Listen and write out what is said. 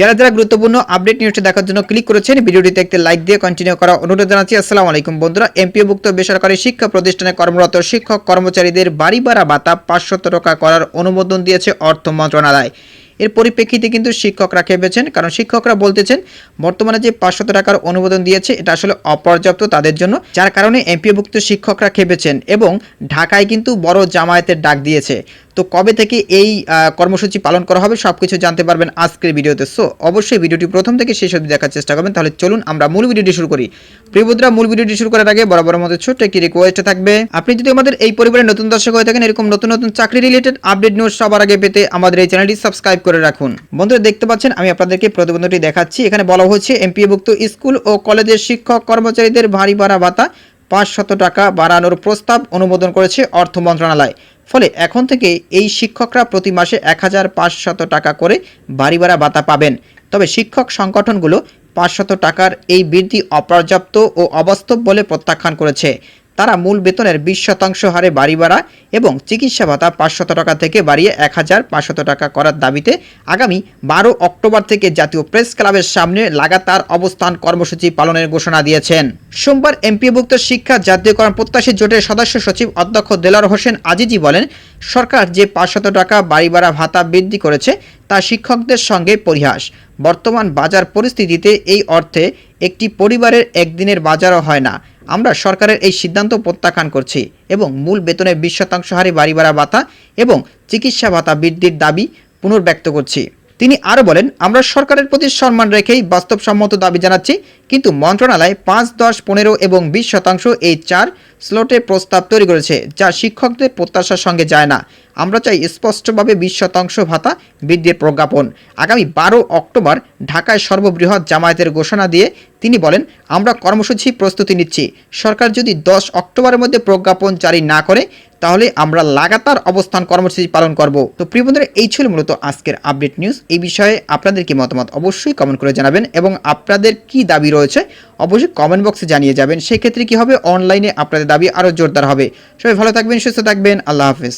যারা যারা গুরুত্বপূর্ণ আপডেট নিউজটি দেখার জন্য ক্লিক করেছেন, ভিডিওটিতে একটি লাইক দিয়ে কন্টিনিউ করা অনুরোধ জানাচ্ছি। আসসালামু আলাইকুম বন্ধুরা, এমপিওভুক্ত বেসরকারি শিক্ষা প্রতিষ্ঠানে কর্মরত শিক্ষক কর্মচারীদের বাড়ি ভাড়া ভাতা পাঁচশত টাকা করার অনুমোদন দিয়েছে অর্থ মন্ত্রণালয়। এর পরিপ্রেক্ষিতে কিন্তু শিক্ষকরা খেপেছেন, কারণ শিক্ষকরা বলতেছেন, বর্তমানে যে পাঁচশত টাকার অনুমোদন দিয়েছে, এটা আসলে অপর্যাপ্ত তাদের জন্য, যার কারণে এমপিওভুক্ত শিক্ষকরা খেপেছেন এবং ঢাকায় কিন্তু বড় জামায়াতের ডাক দিয়েছে। তো কবে থেকে এই কর্মসূচি পালন করা হবে সব কিছু জানতে পারবেন আজকের ভিডিওতে। সো অবশ্যই ভিডিওটি প্রথম থেকে শেষ অবধি দেখার চেষ্টা করবেন। তাহলে চলুন আমরা মূল ভিডিওটি শুরু করি। প্রিয়বুদ্রা মূল ভিডিওটি শুরু করার আগে বরাবর মতো ছোট্ট একটি রিকোয়েস্ট থাকবে। আপনি যদি আমাদের এই পরিবারের নতুন দর্শক হয়ে থাকেন, এরকম নতুন নতুন চাকরি রিলেটেড আপডেট নিউজ সবার আগে পেতে আমাদের এই চ্যানেলটি সাবস্ক্রাইব করে রাখুন। বন্ধুরা, দেখতে পাচ্ছেন, আমি আপনাদেরকে প্রতিবন্ধটি দেখাচ্ছি। এখানে বলা হচ্ছে এমপিএভুক্ত স্কুল ও কলেজের শিক্ষক কর্মচারীদের ভারী ভাড়া ভাতা পাঁচশত টাকা বাড়ানোর প্রস্তাব অনুমোদন করেছে অর্থ মন্ত্রণালয়। ফলে এখন থেকে এই শিক্ষকরা প্রতি মাসে এক হাজার পাঁচশত টাকা করে বাড়ি ভাড়া ভাতা পাবেন। তবে শিক্ষক সংগঠনগুলো পাঁচশত টাকার এই বৃদ্ধি অপর্যাপ্ত ও অবাস্তব বলে প্রত্যাখ্যান করেছে। তারা মূল বেতনের বিশ শতাংশ হারে বাড়ি ভাড়া এবং চিকিৎসা ভাতা পাঁচশত টাকা থেকে বাড়িয়ে এক হাজার পাঁচশত টাকা করার দাবিতে আগামী বারো অক্টোবর থেকে জাতীয় প্রেস ক্লাবের সামনে লাগাতার অবস্থান কর্মসূচি পালনের ঘোষণা দিয়েছেন। সোমবার এমপিভুক্ত শিক্ষা জাতীয়করণ প্রত্যাশী জোটের সদস্য সচিব অধ্যক্ষ দেলার হোসেন আজিজি বলেন, সরকার যে পাঁচশত টাকা বাড়ি ভাড়া ভাতা বৃদ্ধি করেছে তা শিক্ষকদের সঙ্গে পরিহাস। বর্তমান বাজার পরিস্থিতিতে এই অর্থে একটি পরিবারের একদিনের বাজারও হয় না। আমরা সরকারের এই সিদ্ধান্ত প্রত্যাখ্যান করছি এবং মূল বেতনের বিশ শতাংশ হারে বাড়ি ভাড়া ভাতা এবং চিকিৎসা ভাতা বৃদ্ধির দাবি পুনর্ব্যক্ত করছি। তিনি আরও বলেন, আমরা সরকারের প্রতি সম্মান রেখেই বাস্তবসম্মত দাবি জানাচ্ছি কিন্তু মন্ত্রণালয় পাঁচ, দশ, পনেরো এবং বিশ শতাংশ এই চার স্লটের প্রস্তাব তৈরি করেছে, যা শিক্ষকদের প্রত্যাশার সঙ্গে যায় না। আমরা চাই স্পষ্টভাবে বিশ শতাংশ ভাতা বৃদ্ধির প্রজ্ঞাপন। আগামী বারো অক্টোবর ঢাকায় সর্ববৃহৎ জামায়াতের ঘোষণা দিয়ে তিনি বলেন, আমরা কর্মসূচি প্রস্তুতি নিচ্ছি। সরকার যদি দশ অক্টোবরের মধ্যে প্রজ্ঞাপন জারি না করে, তাহলে আমরা লাগাতার অবস্থান কর্মসূচি পালন করব। তো প্রিয় বন্ধুরা, এই ছিল মূলত আজকের আপডেট নিউজ। এই বিষয়ে আপনাদের কি মতামত অবশ্যই কমেন্ট করে জানাবেন এবং আপনাদের কি দাবি রয়েছে, অবশ্যই কমেন্ট বক্সে জানিয়ে যাবেন। সেক্ষেত্রে কী হবে? অনলাইনে আপনাদের দাবি আরও জোরদার হবে। সবাই ভালো থাকবেন, সুস্থ থাকবেন। আল্লাহ হাফেজ।